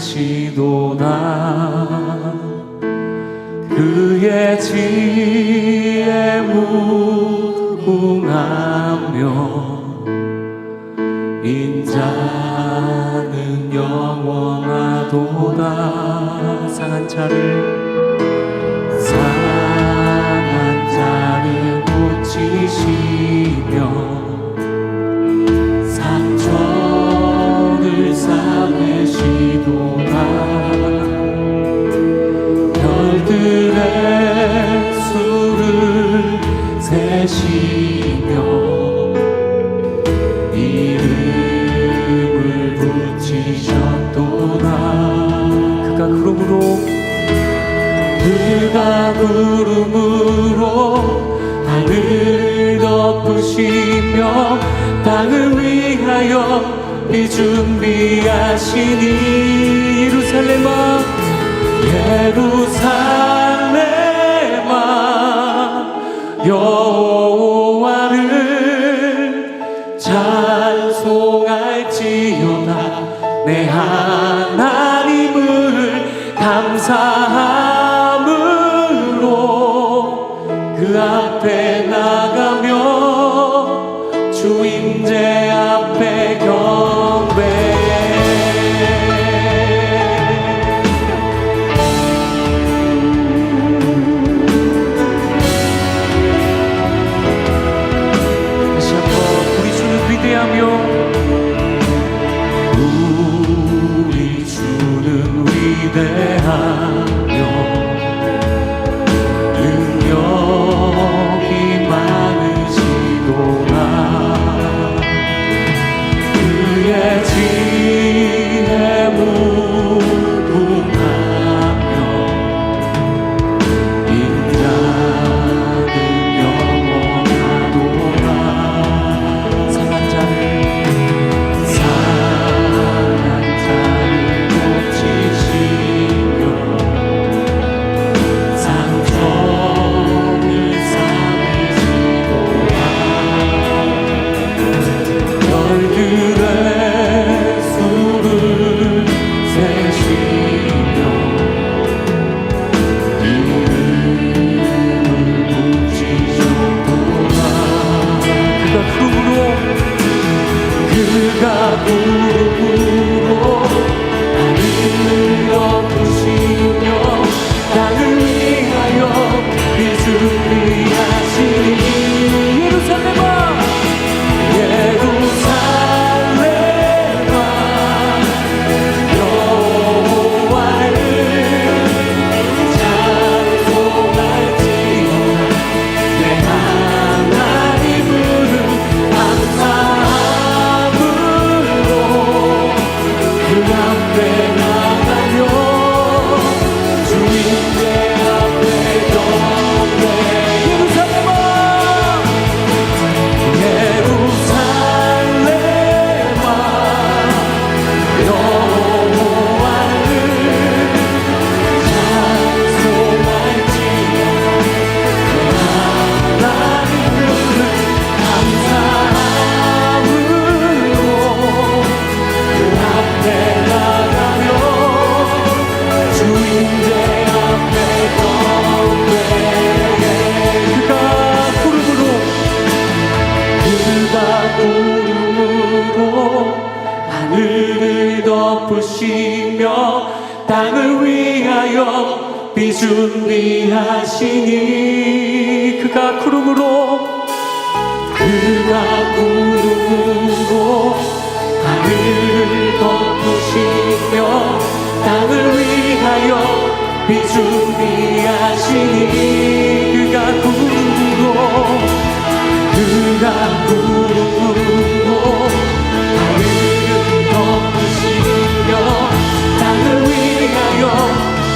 계시도나. 그의 지혜 무궁하며 인자는 영원하도다. 상한 차를 구름으로 하늘 덮으시며 땅을 위하여 이 준비하시니 예루살렘아 예루살렘 주 임재 앞에 겨 덮으시며 땅을 위하여 비준비하시니 그가 구름으로 그가 구름으로 하늘을 덮으시며 땅을 위하여 비준비하시니 그가 구름으로 그가 구름으로